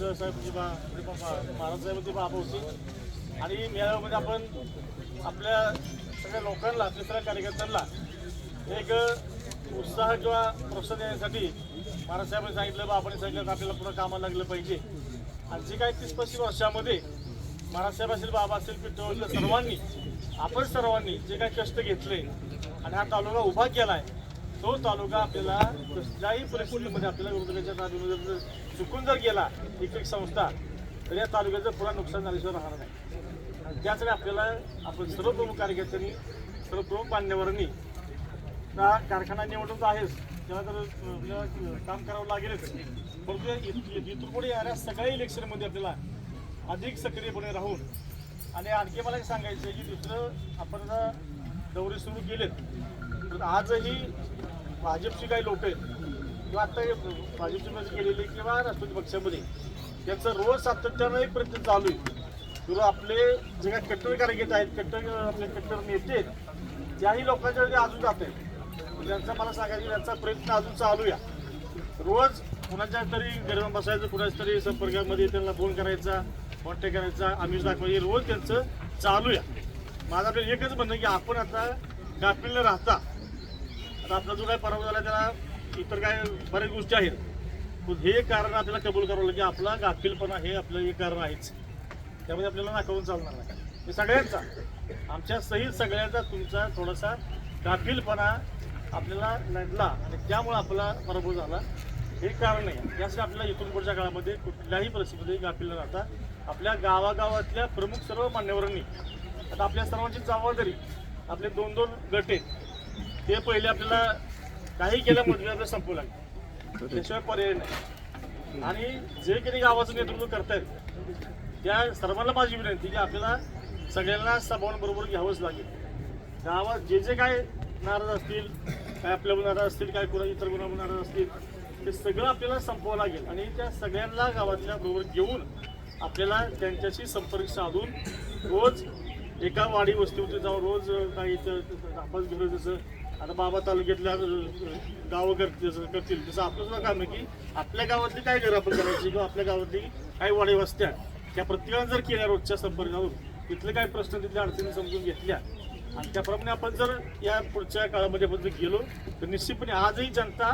साहेब महाराज साहेब बाबा आणि मेळाव्यामध्ये आपण आपल्या सगळ्या लोकांना तिसऱ्या कार्यकर्त्यांना एक उत्साह किंवा प्रोत्साहन देण्यासाठी महाराजसाहेबांनी सांगितलं बा आपण सांगितलं आपल्याला पुढं कामाला लागलं पाहिजे. आणि जे काही तीस पस्तीस वर्षामध्ये महाराजसाहेब असेल बाबा असेल पिठो सर्वांनी आपण सर्वांनी जे काही कष्ट घेतले आणि हा तालुका उभा केला आहे तो तालुका आपल्याला कुठल्याही परिस्थितीमध्ये आपल्याला विरोधकाच्या नादीमध्ये जर चुकून जर गेला एक एक संस्था तर या तालुक्याचं पुरा नुकसान झाल्याशिवाय राहणार नाही. आणि त्यासाठी आपल्याला आपण सर्व प्रमुख कार्यकर्त्यांनी सर्व प्रमुख मान्यवरांनी हा कारखाना निवडून तर आहेच त्याला तर काम करावं लागेलच. परंतु इथून पुढे येणाऱ्या सगळ्या इलेक्शनमध्ये आपल्याला अधिक सक्रियपणे राहून आणि आणखी मला सांगायचं आहे की दुसरं आपण आता दौरे सुरू केलेत. तर आजही भाजपची काही लोक आहेत किंवा आता भाजपची मध्ये केलेली किंवा राष्ट्रवादी पक्षामध्ये त्यांचं रोज सातत्यानं एक प्रयत्न चालू आहे किंवा आपले जे काही कट्टर कार्यकर्ते आहेत कट्टर आपले कट्टर नेते आहेत त्याही लोकांच्या अजून जात आहेत. त्यांचा मला सांगायचं त्यांचा प्रयत्न अजून चालू या रोज कुणाच्या तरी गरम बसायचं कुणाच्या तरी संपर्कामध्ये त्यांना फोन करायचा कॉन्टॅक्ट करायचा आम्ही दाखवायचे रोज त्यांचं चालू या माझं आपल्याला एकच म्हणणं की आपण आता गाफील राहता. आता आपला जो काही पराभव झाला त्याला इतर काय बऱ्याच गोष्टी आहेत. पण हे कारण आपल्याला कबूल करावं लागेल की आपला गाफीलपणा हे आपलं हे कारण आहेच. त्यामध्ये आपल्याला नाकारून चालणार नाही. हे सगळ्यांचा आमच्या सहित सगळ्यांचा तुमचा थोडासा गाफीलपणा आपल्याला नडला आणि त्यामुळे आपला पराभव झाला. हे कारण आहे यासाठी आपल्याला इथून पुढच्या काळामध्ये कुठल्याही परिस्थितीमध्ये गाफील न राहता आपल्या गावागावातल्या प्रमुख सर्व मान्यवरांनी आता आपल्या सर्वांची जबाबदारी आपले दोन दोन गट आहेत. ते पहिले आपल्याला काही केल्यामुळे आपल्याला संपू लागतं त्याशिवाय पर्याय नाही. आणि जे काही गावाचं नेतृत्व करतायत त्या सर्वांना माझी विनंती की आपल्याला सगळ्यांना सभावांबरोबर घ्यावंच लागेल. गावात जे जे काय नाराज असतील काय आपल्यावर नाराज असतील काय कुणा इतर गुणावर नाराज असतील ते सगळं आपल्याला संपवावं लागेल. आणि त्या सगळ्यांना गावातल्या बरोबर घेऊन आपल्याला त्यांच्याशी संपर्क साधून रोज एका वाडी वस्तीवरती जाऊन रोज काही इथं आपण घेऊन जसं आता बाबा तालुक्यातल्या अं, गावं करतील जसं करतील तसं आपलं सुद्धा काम आहे की आपल्या गावातली काय घर आपण करायची किंवा आपल्या गावातली काही वाडे वस्त्या त्या प्रत्येकानं जर केल्या रोजच्या संपर्कावरून तिथले काही प्रश्न तिथल्या अडचणी समजून घेतल्या आणि त्याप्रमाणे आपण जर या पुढच्या काळामध्ये आपण जर गेलो तर निश्चितपणे आजही जनता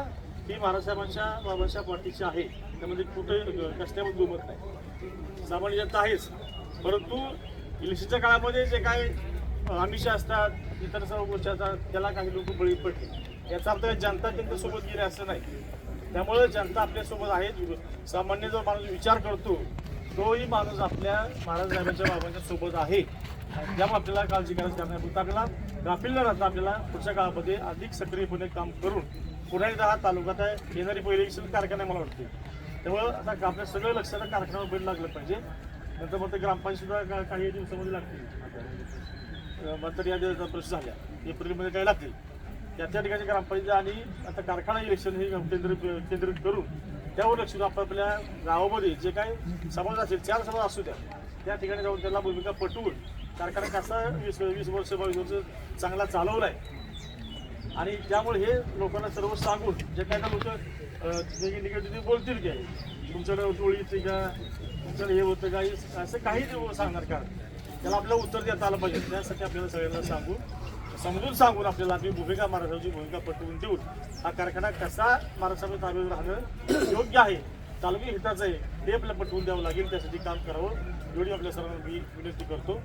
ही महाराजसाहेबांच्या बाबांच्या पाठीची आहे. त्यामध्ये कुठे कसल्यामध्ये दुमत नाही. सामान्य जनता आहेच. परंतु इलेक्शनच्या काळामध्ये जे काय आमिष असतात इतर सर्व गोष्टी असतात त्याला काही लोक बळी पडले. याचा अर्थ जनता त्यांच्यासोबत गेली असं नाही. त्यामुळे जनता आपल्यासोबत आहे. सामान्य जो माणूस विचार करतो तोही माणूस आपल्या महाराज साहेबांच्या बाबांच्या सोबत आहे. त्यामुळे आपल्याला काळजी करायची कारण नाही. फक्त आपल्याला गाफील न राहता आपल्याला पुढच्या काळामध्ये अधिक सक्रियपणे काम करून पुन्हा एकदा हा तालुक्यात आहे येणारी पहिली कारखाना मला वाटते. त्यामुळं आता आपल्या सगळं लक्षात कारखान्यावर बेड लागलं पाहिजे. नंतर मग ते ग्रामपंचायत का- काही दिवसामध्ये लागतील. मंत्री यादीचा प्रश्न झाल्या एप्रिलमध्ये काही लागतील? त्या त्या ठिकाणी ग्रामपंचायत आणि आता कारखाना इलेक्शन हे केंद्रित केंद्रित करून त्यावर लक्ष देऊन गावामध्ये जे काही समाज असेल चार समाज असू द्या त्या ठिकाणी जाऊन त्याला भूमिका पटवून कारखाना कसा वीस वीस वर्ष बावीस वर्ष चांगला चालवला आहे आणि त्यामुळे हे लोकांना सर्व सांगून जे काही लोक निगेटिव्ह बोलतील की तुमच्याकडे टोळी का? तुमच्याकडे हे होतं का? असं काही सांगणार का? त्याला आपल्याला उत्तर देता आलं पाहिजे. त्यासाठी आपल्याला सगळ्यांना सांगू. समजून सांगून आपल्याला आपली भूमिका महाराष्ट्राची भूमिका पटवून देऊन हा कारखाना कसा महाराष्ट्राच्या ताब्यात राहणं योग्य आहे तालुकी हिताचं आहे ते आपल्याला पटवून द्यावं लागेल. त्यासाठी काम करावं. एवढी आपल्या सर्वांना मी विनंती करतो.